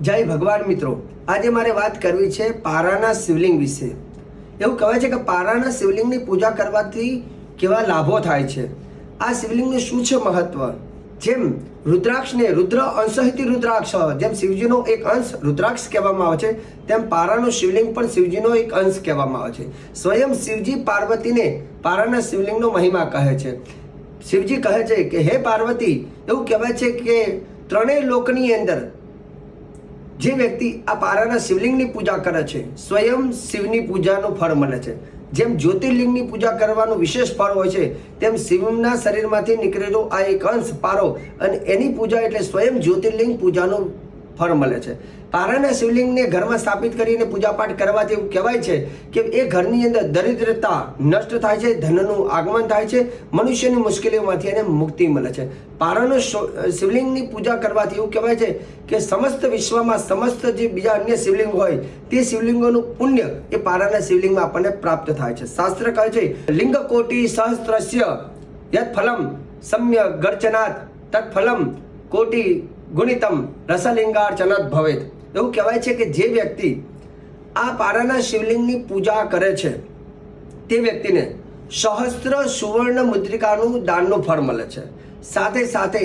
જય ભગવાન મિત્રો. આજે મારે વાત કરવી છે પારાના શિવલિંગ વિશે. એવું કહેવાય છે કે પારાના શિવલિંગની પૂજા કરવાથી કેવા લાભો થાય છે. આ શિવલિંગનું શું છે મહત્વ? જેમ રુદ્રાક્ષને રુદ્ર અંશહિતી રુદ્રાક્ષ જેમ શિવજીનો એક અંશ રુદ્રાક્ષ કહેવામાં આવે છે, તેમ પારાનું શિવલિંગ પણ શિવજીનો એક અંશ કહેવામાં આવે છે. સ્વયં શિવજી પાર્વતીને પારાના શિવલિંગનો મહિમા કહે છે. શિવજી કહે છે કે, હે પાર્વતી, એવું કહેવાય છે કે, ત્રણેય લોકની અંદર જે વ્યક્તિ આ પારાના શિવલિંગની પૂજા કરે છે, સ્વયં શિવની પૂજાનું ફળ મળે છે. જેમ જ્યોતિર્લિંગની પૂજા કરવાનું વિશેષ ફળ હોય છે, તેમ શિવના શરીરમાંથી નીકળેલો આ એક અંશ પારો અને એની પૂજા એટલે સ્વયં જ્યોતિર્લિંગ પૂજાનું ફળ મળે છે. પારાના શિવલિંગને ઘરમાં સ્થાપિત કરીને પૂજાપાઠ કરવાથી એવું કહેવાય છે કે એ ઘરની અંદર દરિદ્રતા નષ્ટ થાય છે, ધનનું આગમન થાય છે, મનુષ્યની મુશ્કેલીઓમાંથી એને મુક્તિ મળે છે. પારાનો શિવલિંગની પૂજા કરવાથી એવું કહેવાય છે કે સમસ્ત વિશ્વમાં સમસ્ત જે બીજા અન્ય શિવલિંગ હોય, તે શિવલિંગોનું પુણ્ય એ પારાના શિવલિંગમાં આપણને પ્રાપ્ત થાય છે. શાસ્ત્ર કહે છે લિંગ કોટી સહસ્ત્રસ્ય યત ફલમ સમ્ય ગર્ચનાથ તત્ફલમ કોટી ગુણિતમ રસલિંગાર્ચનાથ ભવેત એવું કહેવાય છે કે જે વ્યક્તિ આ પારાના શિવલિંગની પૂજા કરે છે, તે વ્યક્તિને સહસ્ત્ર સુવર્ણ મુદ્રિકાનું દાનનું ફળ મળે છે. સાથે સાથે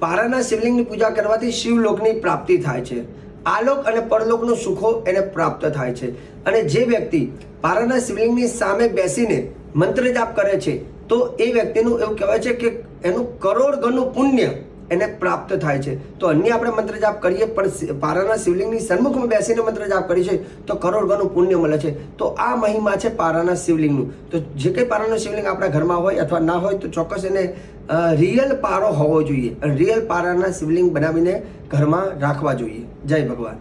પારાના શિવલિંગની પૂજા કરવાથી શિવલોકની પ્રાપ્તિ થાય છે. આલોક અને પરલોકનું સુખો એને પ્રાપ્ત થાય છે. અને જે વ્યક્તિ પારાના શિવલિંગની સામે બેસીને મંત્ર જાપ કરે છે, તો એ વ્યક્તિનું એવું કહેવાય છે કે એનું કરોડ ગણું પુણ્ય એને પ્રાપ્ત થાય છે. તો અન્ય આપણે મંત્ર જાપ કરીએ, પણ પારાના શિવલિંગની સન્મુખમાં બેસીને મંત્ર જાપ કરીએ છીએ, તો કરોડ ગણું પુણ્ય મળે છે. તો આ મહિમા છે પારાના શિવલિંગનું. તો જે કંઈ પારાનું શિવલિંગ આપણા ઘરમાં હોય અથવા ના હોય, તો ચોક્કસ એને રિયલ પારો હોવો જોઈએ. રિયલ પારાના શિવલિંગ બનાવીને ઘરમાં રાખવા જોઈએ. જય ભગવાન.